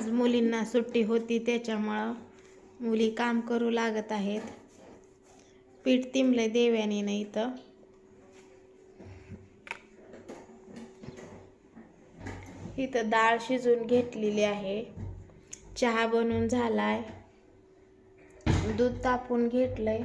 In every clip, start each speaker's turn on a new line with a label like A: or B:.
A: आज मुलींना सुट्टी होती त्याच्यामुळं मुली काम करू लागत आहेत. पीठ तिंबले देव्याने नाही इथं. इथं डाळ शिजून घेतलेली आहे. चहा बनवून झालाय. दूध तापून घेतलंय.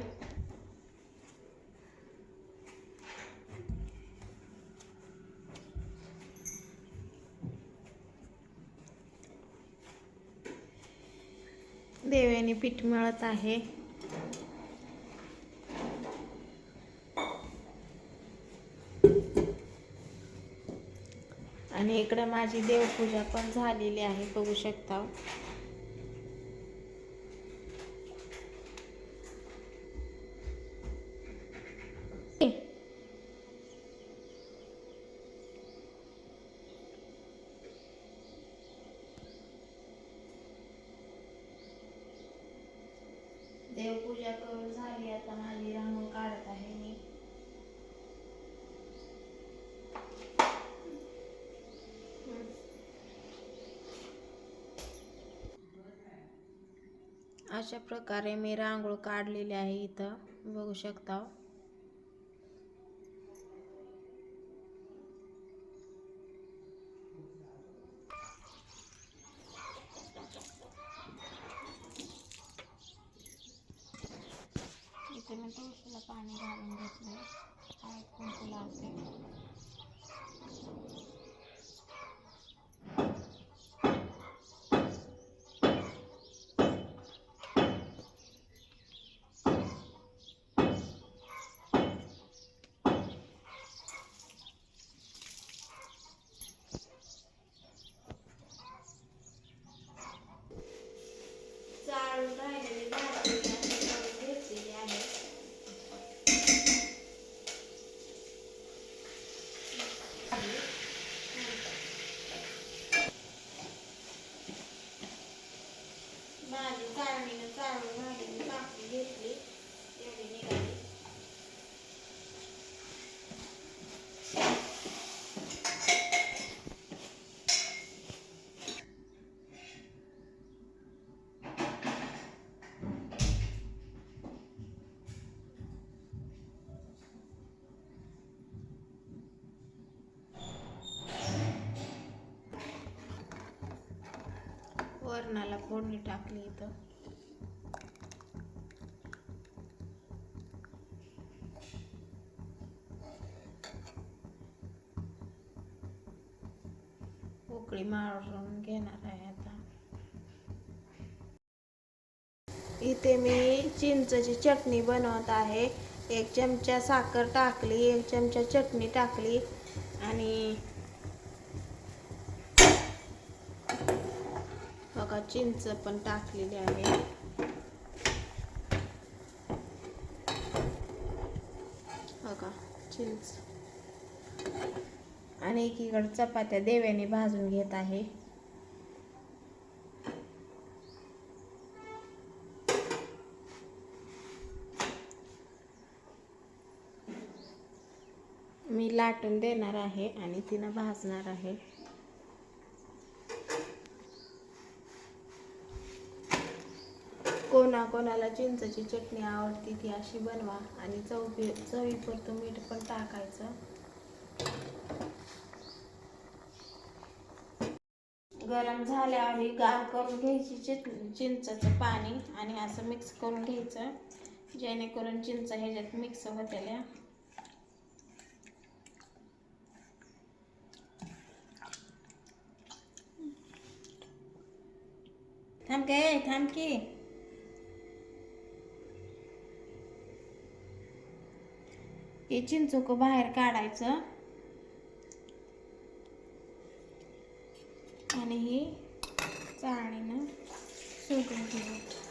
A: देव्याने पीठ मिळत आहे. आणि इकडे माझी देवपूजा पण झालेली आहे बघू शकता. देवपूजा करून झाली आता माझी रांगोळ काढत आहे मी. अशा प्रकारे मी रांगोळ काढलेली आहे इथं. बघू शकता. इथे मी तुळशीला पाणी घालून घेतलं आहे कुंकू लावते वरणाला फोडणी टाकली इथं? उकळी मारून घेणार आहे आता. इथे मी चिंचची चटणी बनवत आहे. एक चमचा साखर टाकली एक चमचा चटणी टाकली आणि बघा चिंच पण टाकलेली आहे. बघा चिंच. आणि एकीकडे चपात्या देव्याने भाजून घेत आहे. मी लाटून देणार आहे आणि तिनं भाजणार आहे. कोणा कोणाला चिंचची चटणी आवडती ती अशी बनवा आणि चवी चवीपुरतं मीठ पण टाकायचं. गरम झाल्यावर गार करून घ्यायची चिंचचं पाणी आणि असं मिक्स करून घ्यायचं. जेणेकरून चिंच ह्याच्यात मिक्स होत्याल्या थांब काय थांब की. हे चिंचोक बाहेर काढायचं. आणि ही चाळणीनं सोडून ठेवायचं.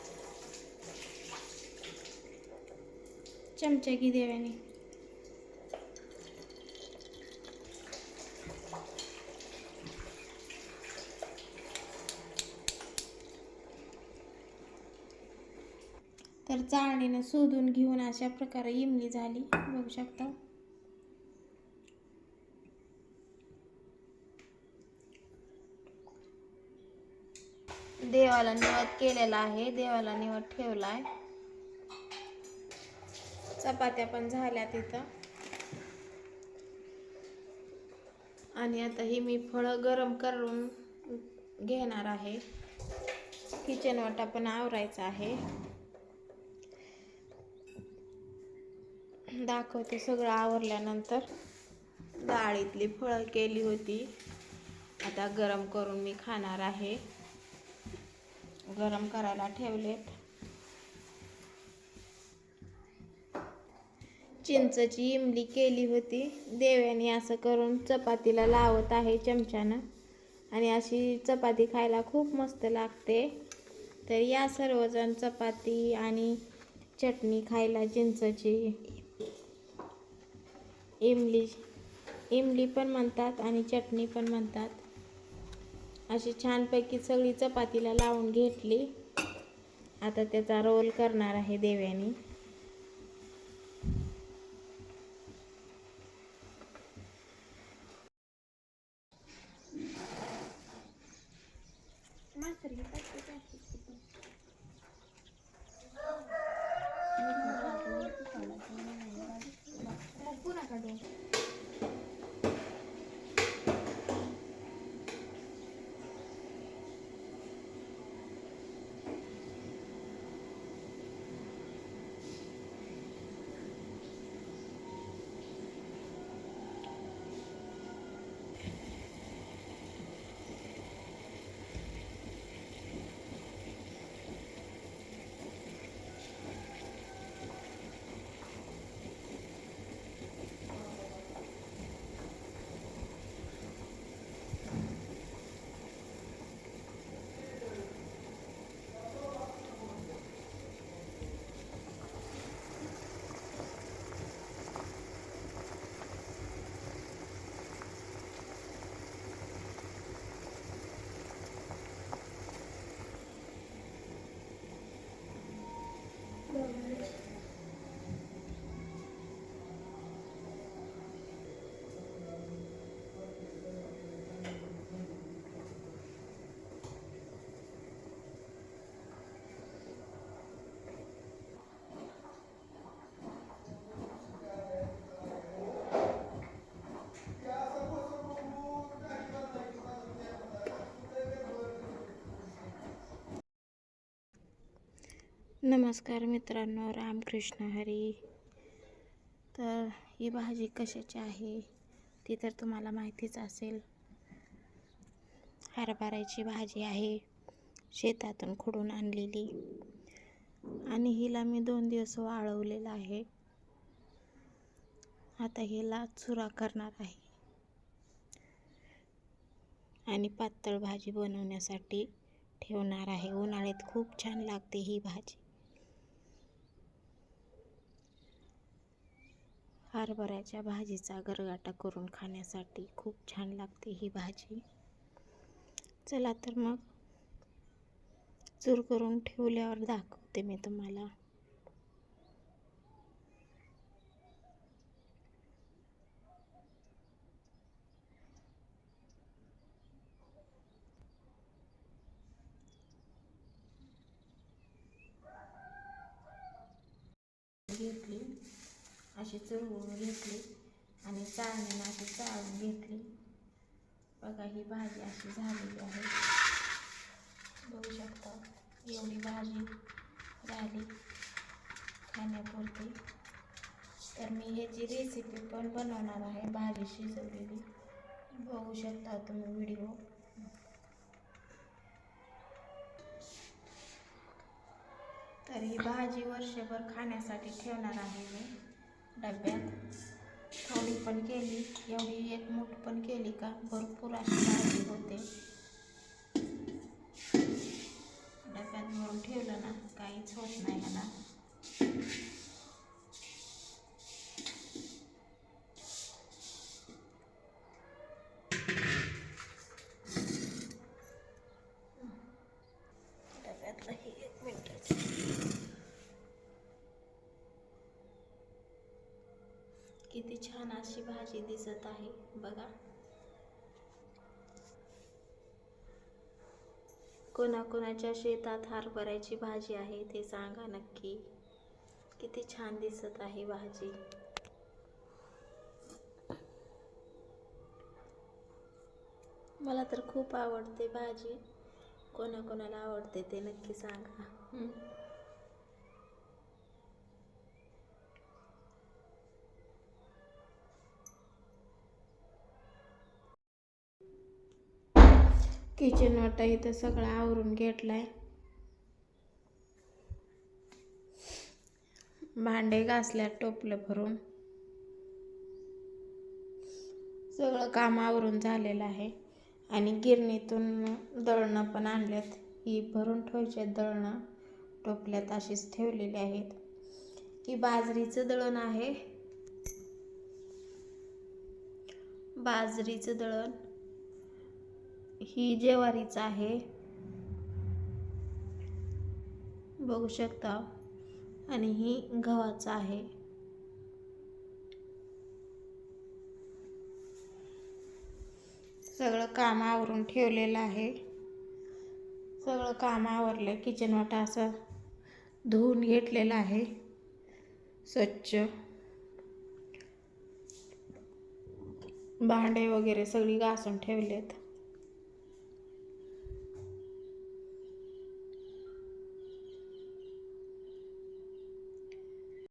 A: चमचा की देव्याने तर चाळणीनं शोधून घेऊन अशा प्रकारे इमली झाली. बघू शकता. देवाला निवड केलेला आहे. देवाला निवद ठेवलाय. चपात्या पण झाल्या तिथं. आणि आता ही मी फळं गरम करून घेणार आहे. किचन वाटा पण आवरायचा आहे. दाखवते सगळं आवरल्यानंतर. डाळीतली फळं केली होती. आता गरम करून मी खाणार आहे. गरम करायला ठेवलेत. चिंचची इमली केली होती. देव्याने असं करून चपातीला लावत आहे चमच्यानं. आणि अशी चपाती खायला खूप मस्त लागते. तर या सर्वजण चपाती आणि चटणी खायला चिंचची इमली. इमली पण म्हणतात आणि चटणी पण म्हणतात. अशी छानपैकी सगळी चपातीला लावून घेतली. आता त्याचा रोल करणार आहे देव्यानी. नमस्कार मित्रांनो रामकृष्ण हरी. तर ही भाजी कशाची आहे ती तर तुम्हाला माहितीच असेल. हरभऱ्याची भाजी आहे शेतातून खुडून आणलेली. आणि हिला मी दोन दिवस वाळवलेलं आहे. आता हिला चुरा करणार आहे. आणि पातळ भाजी बनवण्यासाठी ठेवणार आहे. उन्हाळ्यात खूप छान लागते ही भाजी. हरभऱ्याच्या भाजीचा गरगाटा करून खाण्यासाठी खूप छान लागते ही भाजी. चला तर मग चूर करून ठेवल्यावर दाखवते मी तुम्हाला. घेतली. अशी चुरवून घेतली आणि चाळणीनं अशी चाळून घेतली. बघा ही भाजी अशी झालेली आहे. बघू शकता एवढी भाजी राहिली खाण्यापुरती. तर मी ह्याची रेसिपी पण बनवणार आहे भाजी शिजवलेली. बघू शकता तुम्ही व्हिडिओ तर ही भाजी वर्षभर खाण्यासाठी ठेवणार आहे मी. डब्यात थोडी पण केली. एवढी एक मूठ पण केली का? भरपूर अशी भाजी होते. डब्यात भरून ठेवलं ना काहीच होत नाही ह्याला किती छान अशी भाजी दिसत आहे. बघा. कोणाकोणाच्या शेतात हरभऱ्याची भाजी आहे ते सांगा नक्की. किती छान दिसत आहे भाजी. मला तर खूप आवडते भाजी. कोणाकोणाला आवडते ते नक्की सांगा. किचन वाटा इथं सगळं आवरून घेतलाय. भांडे घासल्यात टोपलं भरून. सगळं काम आवरून झालेलं आहे. आणि गिरणीतून दळणं पण आणलेत. ही भरून ठेवायचे दळणं. टोपल्यात अशीच ठेवलेली आहेत. ही बाजरीचं दळण आहे. बाजरीचं दळण. ही ज्वारीच आहे. बघू शकता. आणि ही गव्हाचं आहे. सगळं काम आवरून ठेवलेलं आहे. सगळं काम आवरलं किचन वाटा असं धुवून घेतलेलं आहे. स्वच्छ. भांडे वगैरे सगळी घासून ठेवलेत.